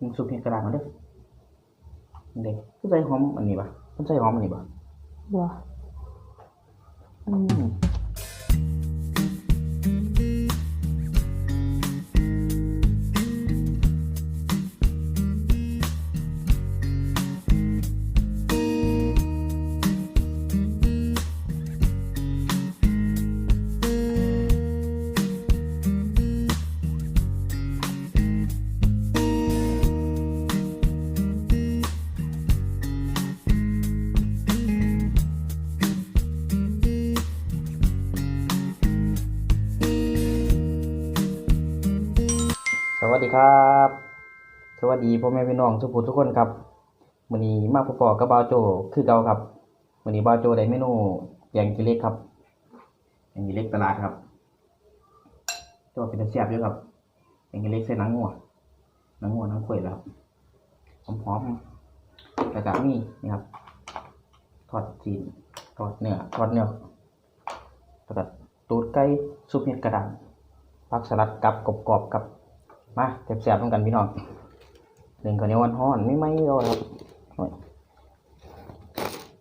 มึงซุปเห็ดกระดาษมาเด้อเด็กก็ใส่หอมอันนี้ปะมันใส่หอมอันนี้ปะบ่อืม ดีครับ สวัสดีพ่อแม่พี่น้องทุกผู้ทุกคนครับมื้อนี้มาพบกับบ่าวโจคือเก่าครับมื้อนี้บ่าวโจได้เมนูแกงขี้เล็กครับแกงขี้เล็กตลาดครับตัวเป็นตาแซ่บอยู่ครับแกงขี้เล็กใส่หนังงัวหนังงัวหนังข้วยแล้วครับหอมๆแล้วก็มีนี่ครับทอดจีนทอดเนื้อทอดเนื้อแล้วก็ตูดไก่ซุปเห็ดกระดานผักสลัดกับกรอบกับ มาแซ่บๆต้องกันพี่น้องหนึ่งข้าวเหนียวร้อนๆไม่ไหม้เราครับโอ้ย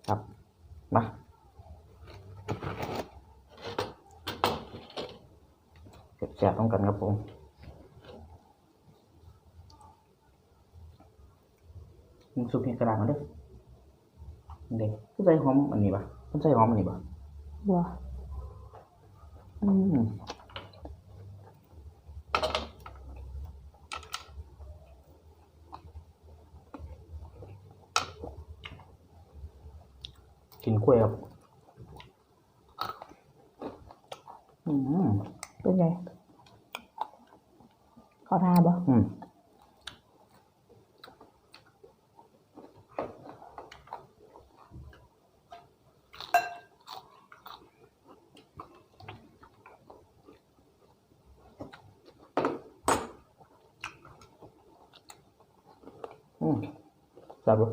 ครับมาแซ่บๆต้องกันครับผมมึงซุปเห็ดกระดาษมาเด้อเด็กก็ใส่หอมอันนี้ปะมันใส่หอมอันนี้ปะบัวอืม กินกล้วยครับอืม เป็นไงขอทาบ่ อืมอืมแซ่บบ่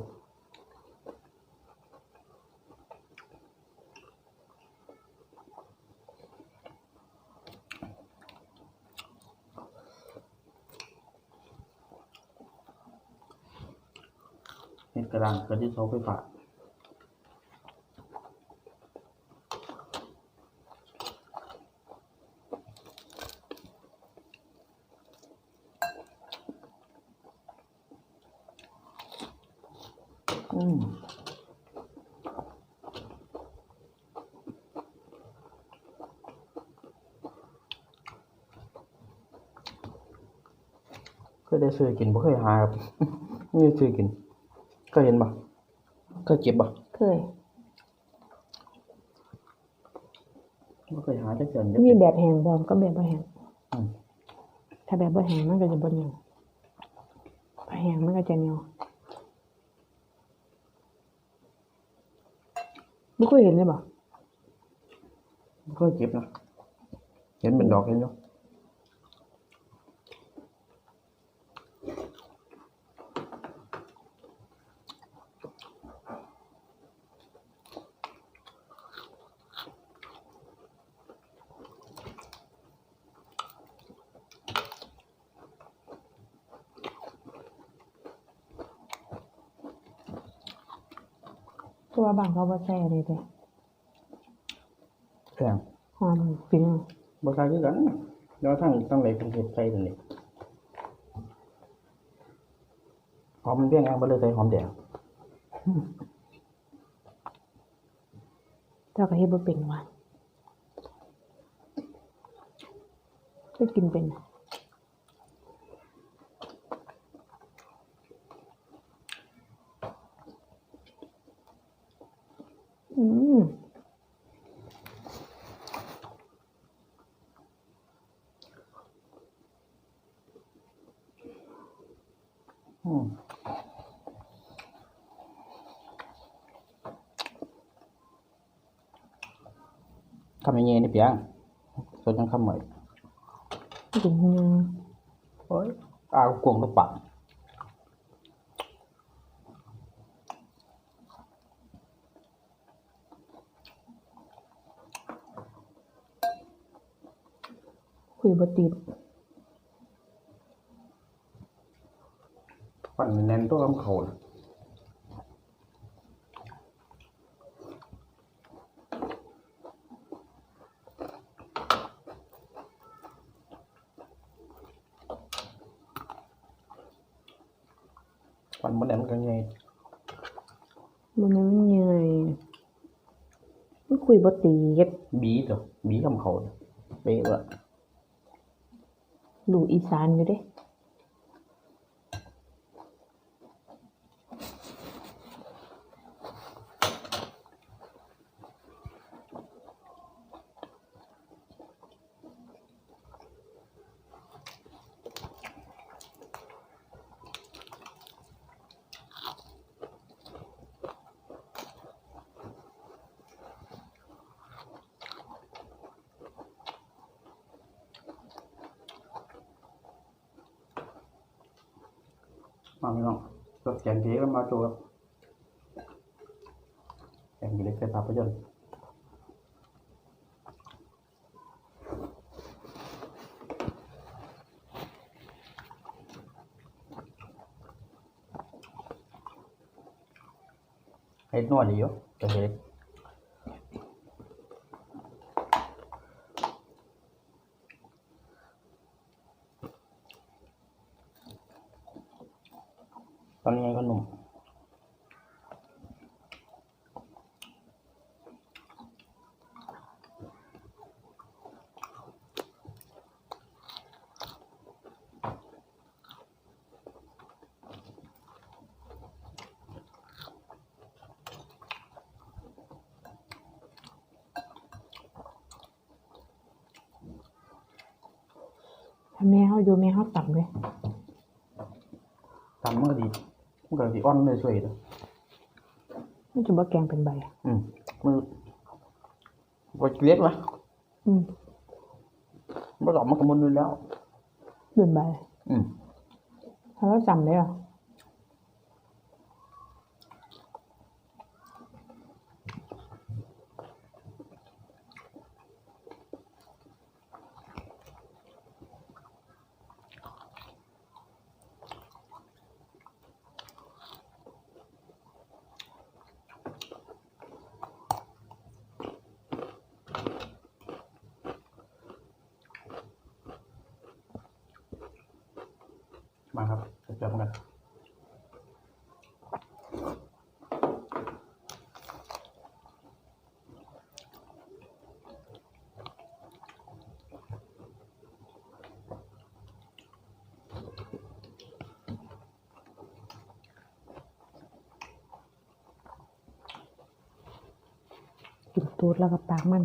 เห็ดก ระด้างเกิดที่เสาไฟฟ้าอืมเคยได้ซื้อกินบ่เคยหาครับไม่ได้ซื้อกิน เคยเห็นบ่เคยเก็บบ่เคยบ่เคยหาจักเทื่อมีแบบแห้งพร้อมก็แบบบ่แห้งอืมถ้าแบบบ่แห้งมันก็จะบ่เหนียวถ้าแห้งมันก็จะเหนียวบ่เคยเห็นเลยบ่บ่เคยเก็บนะเห็นเป็นดอกเห็นอยู่เพราะ ว่าบางเขาบ่ใส่อันนี้เด้แพงหอมปิ้งบ่ใส่คือกันเดี๋ยวทั้งทั้งไหนเป็นเฮ็ดใส่ซั่นนี่หอมมันเพียงยังบ่เลยใส่หอมแดงเจ้าก็เฮ็ดบ่เป็นว่ะก็กินเป็นอืม อืม คำยังไงนี่เปียงสดจังคำใหม่กินยังโอ้ยอากวงลูกปัดคุยบ่ติดปั่นแน่นตัวลำเขาน่ะปั่นบนแน่นกันไง มันยังไม่เหนื่อยมันคุยบ่ตีเก็บบีตัวบีคำเขาน่ะเป๊ะว่ะดูอีสานอยู่เด้ มาไม่ต้องรถแกนเจ๊ก็มาตัวแกนเล็กเป็นภาพยนตร์ให้นวดดีอยู่แกงเล็ก ตอนนี้ก็หนุ่มถ้าแม่เฮาอยู่แม่เฮาต่ำเลยทำมันก็ดี มันก็ดีอ่อนเลยสวยเลยมันจะบ่แกงเป็นใบอืมมันก็เล็กนะอืมมันหลอกมันก็มุนอยู่แล้วเป็นใบอืมถ้าเราต่ำเลยอะ มาครับ จะเจอกันกินตูดแล้วก็ปากมัน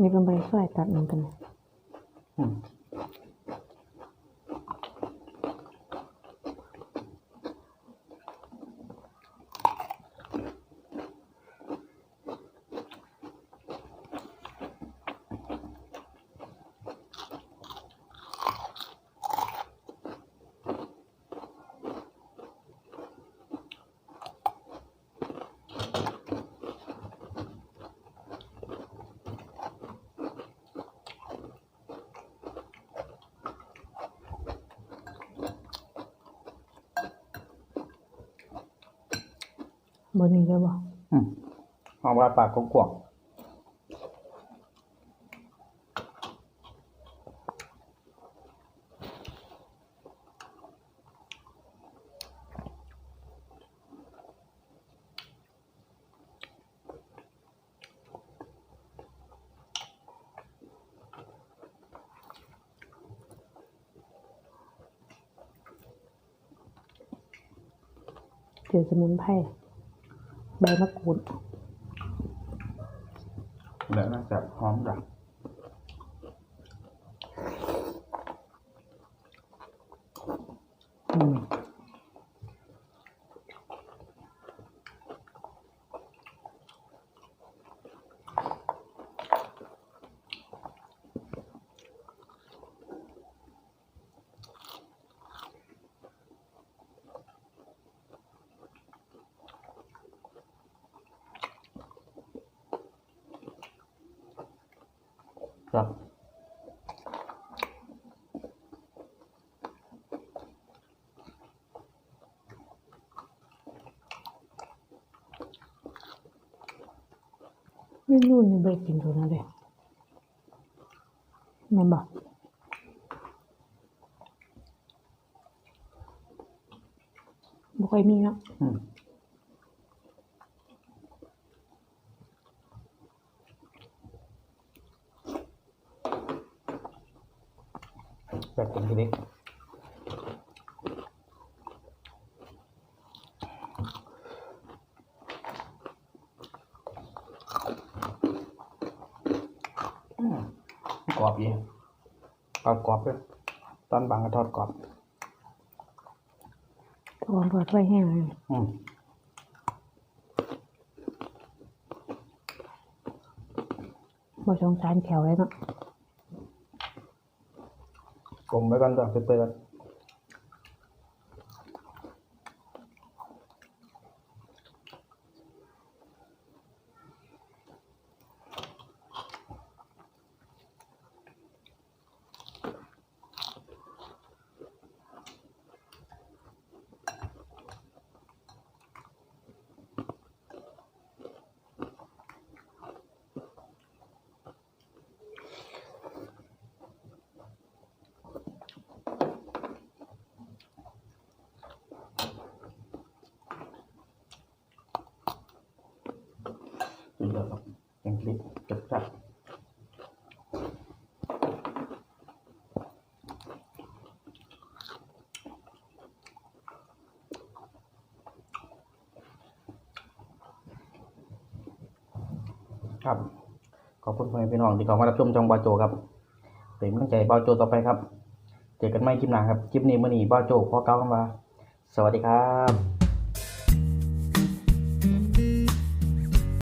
นี่เป็นใบสร้อยตัดมันกัน บนนี้เลยบ่อืมหอมว่าปากกวางเจอสมุนไพร ใบมะกรูดๆแล้วน่าจะหอมจังอืม さあ。Bên luôn thì bệt bình thường là đẹp Này bảo Một cái mi nữa ừ. กรอบดีกรอบกรอบเลยตอนบางก็ทอดกรอบทอนทอดไฟแห้งเลยอืมบ่สงสารแถวเลยเนาะกลมไว้ก่อนตัวเปื่อยๆก่อนสุดยอดครับ ยังคลิปจับจับครับ ขอบคุณพ่อแม่พี่น้องที่เข้ามารับชมจองบาโจครับเป็นกำลังใจให้บาโจต่อไปครับ เจอกันใหม่คลิปหน้าครับ คลิปนี้มื่อนี้บาโจพ่อเก้ากันมาสวัสดีครับ